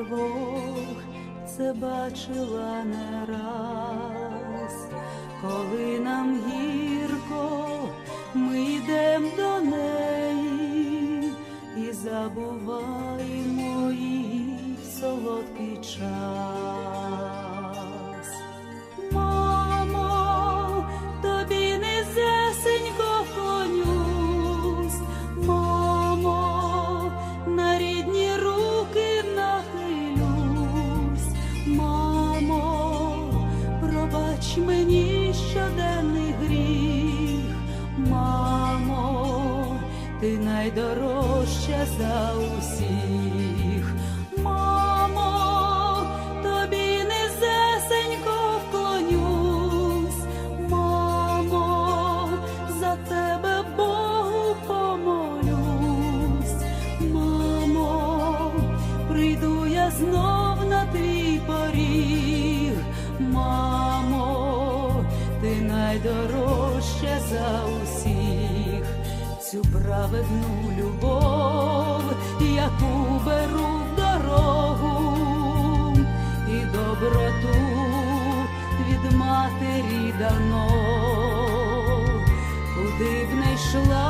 тривог це бачила не раз, коли нам гірко, ми йдем до неї і забуваємо її солодкий час. Найдорожча за усіх. Мамо, тобі низесенько вклонюсь, мамо, за тебе Богу помолюсь, мамо, прийду я знов на твій поріг, мамо, ти найдорожча за праведну любов, яку беру в дорогу і доброту від матері дано, куди б не йшла,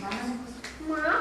Мама.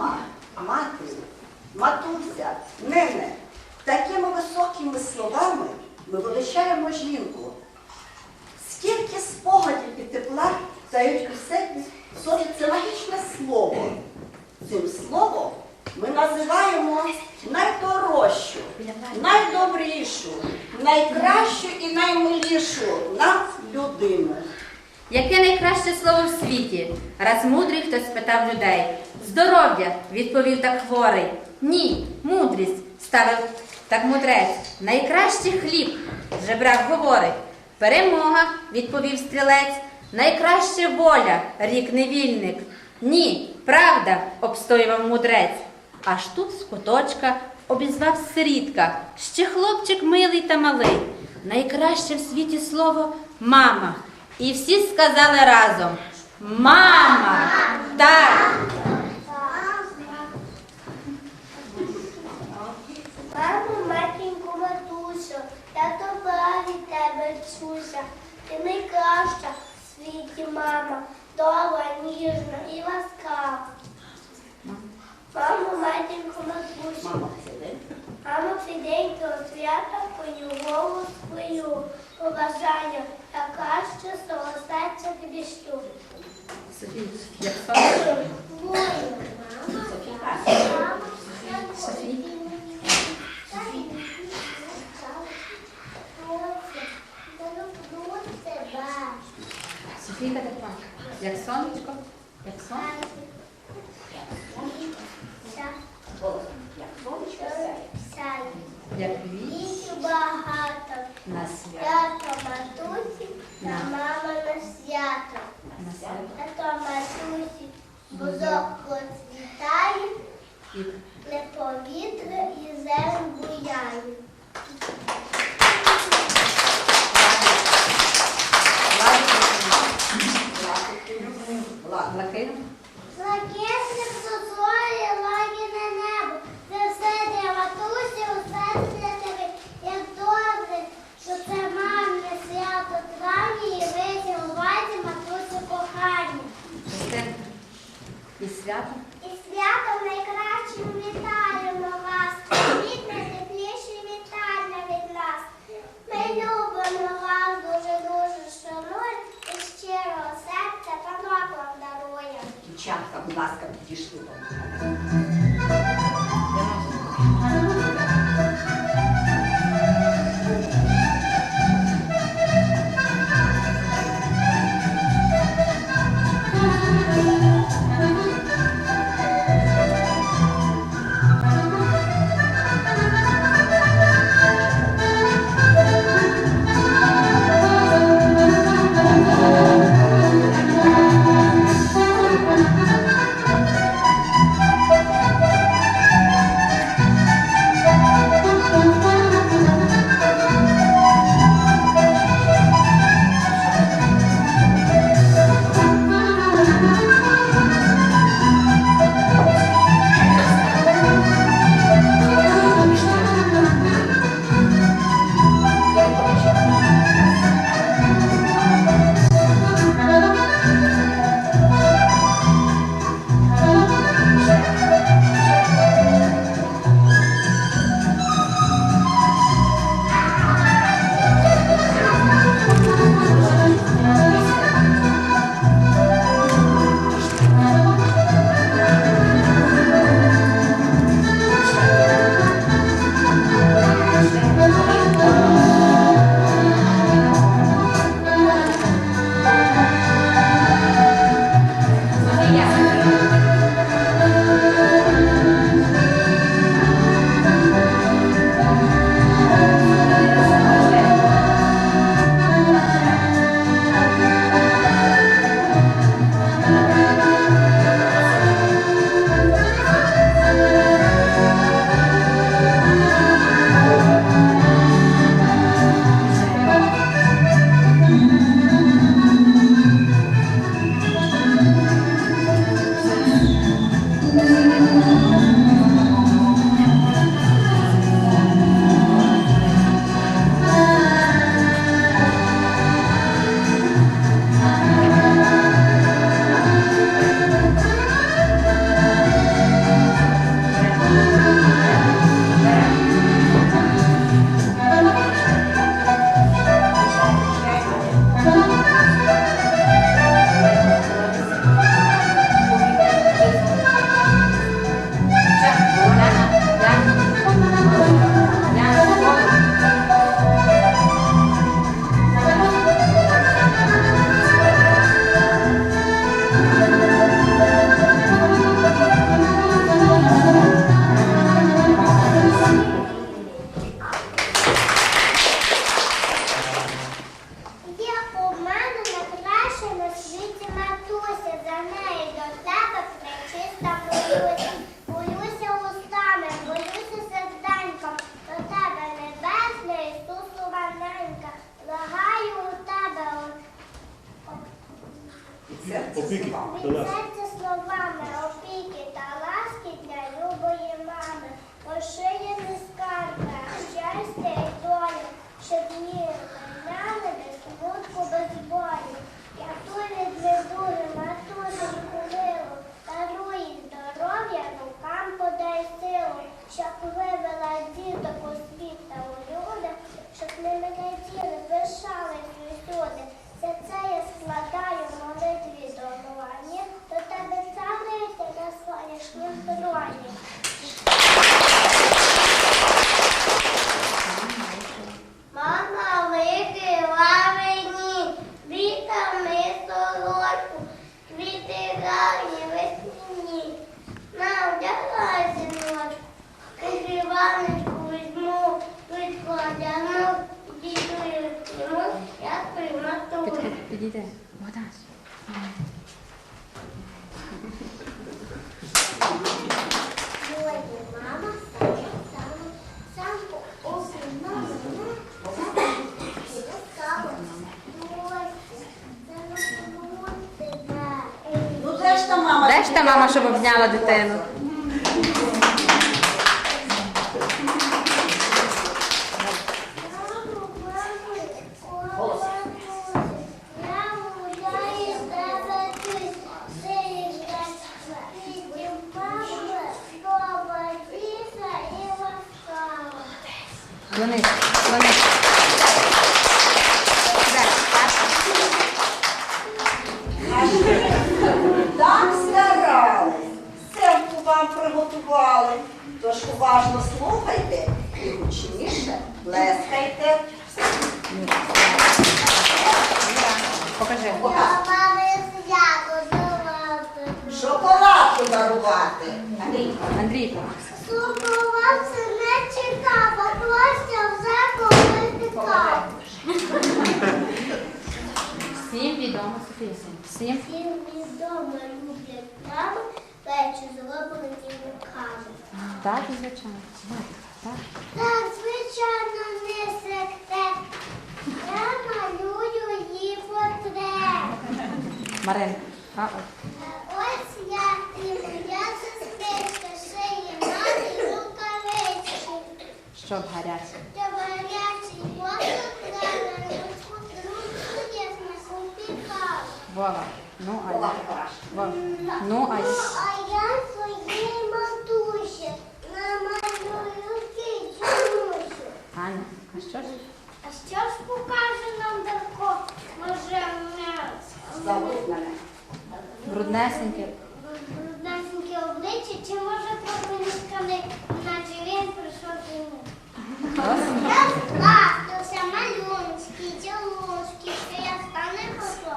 Мама, мати, матуся, нене, такими високими словами ми величаємо жінку. Скільки спогадів і тепла дають у себе в собі це магічне слово. Цим словом ми називаємо найдорожчу, найдобрішу, найкращу і наймилішу нам людину. Яке найкраще слово в світі? Раз мудрий хтось спитав людей. Здоров'я, відповів так хворий. Ні, мудрість, ставив так мудрець. Найкраще хліб, жебрак говорить. Перемога, відповів стрілець. Найкраще воля, рік невільник. Ні, правда, обстоював мудрець. Аж тут з куточка обізвав сирітка, ще хлопчик милий та малий. Найкраще в світі слово мама. І всі сказали разом Мама! Так! Ісуся, ти найкраща в світі мама, добра, ніжна і ласкава. Мамо, матінку, матусю, мамо, сиденько, свята по його свою, побажання така, що. Свого серця тобі шлю. Бою, мама, я Софійка так. Як сонечко? Як сонечко? Як сонечко сяє. Як віч багато. На свято матусі, на мама на свято. На свято. Матусі бузок процвітає, не повітря і землю святом. І святом найкращим вітаємо вас. Від найтепліші вітання від нас. Ми любимо вас, дуже-дуже шануємо і щиро серця панок вам даруємо. Дівчатка, будь ласка, підійшли. 这是我阿 щоб дитину. Клонись, клонись. Так? Так приготували. Тож уважно слухайте і гучніше плескайте. Покажи. Шоколадку дарувати. Андрій, Андрій. Супувався не чекав, а Костя вже питав. Всім відомо, Софія. Всім. Всім відомо люблять там печі зроблені руками. Так, звичайно. Так. Так, звичайно, не секрет. Я малюю її портрет. Марин. А, от. Ось я і моя сестричка, ще є мати рукавички. Щоб гаряче. Щоб гарячий воздух треба ручку, ручку я смаком пікав. Вова. Ну, а Була я. хороша. Вова. Ну, а я. А я своїй матусі намалюю кичунусю. Аня, а що ж? А що ж покаже нам Дарко? Може, Забудь мене. Бруднесеньке. бруднесеньке обличчя, чи може трохи несканий, наче він прийшов до нього? Я сплавтався, малюнські, ділушки, що я стане хото.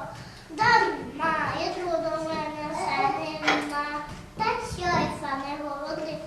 Дарма, я труду в мене все нема. Та я саме голодний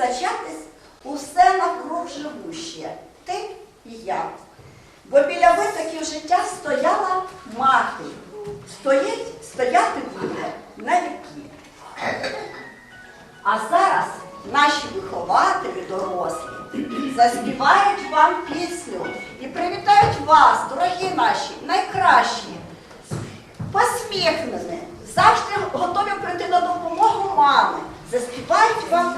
вистачатись усе навкруг живуще, ти і я. Бо біля витоків життя стояла мати, стоїть, стояти буде на віки. А зараз наші вихователі дорослі заспівають вам пісню і привітають вас, дорогі наші, найкращі, посміхнені, завжди готові прийти на допомогу мами. Заспівають вам.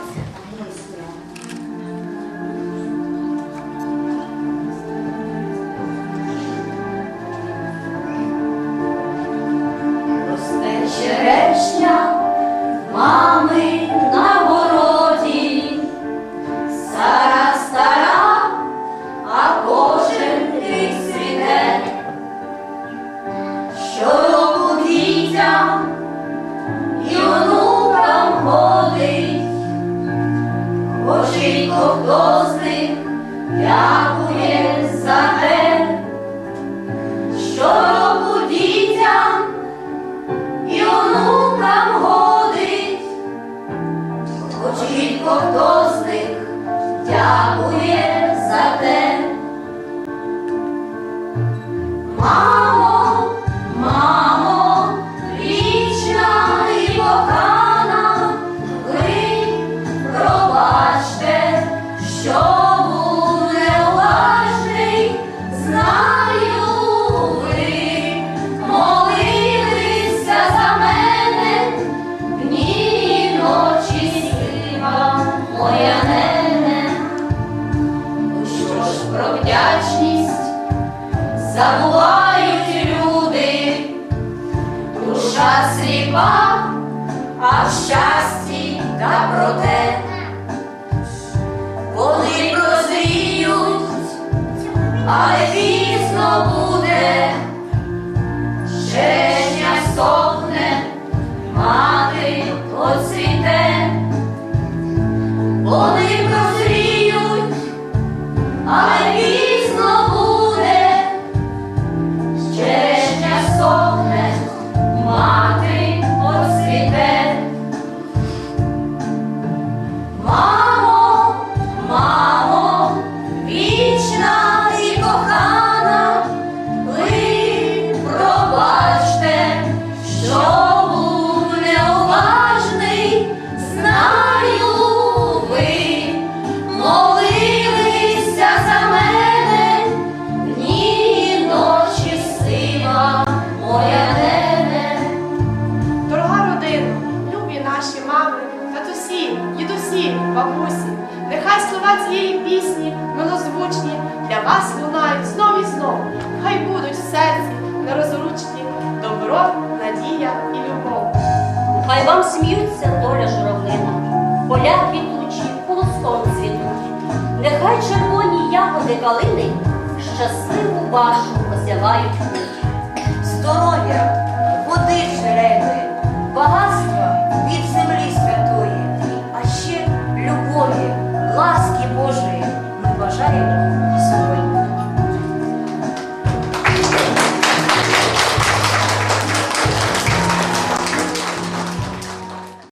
나 забувають люди, душа сліпа, а в щасті та проте, коли прозріють, але пізно буде, щеня сохне, мати оцвіте, коли прозріють, але пізно мати оцвіте. Слова цієї пісні милозвучні для вас лунають знов і знов. Хай будуть в серці нерозлучні добро, надія і любов. Хай вам сміються доля журавлина, поля квітучі, колоском цвітуть. Нехай червоні ягоди калини щасливу вашу осявають путь. здоров'я, води джерельної, багатства від землі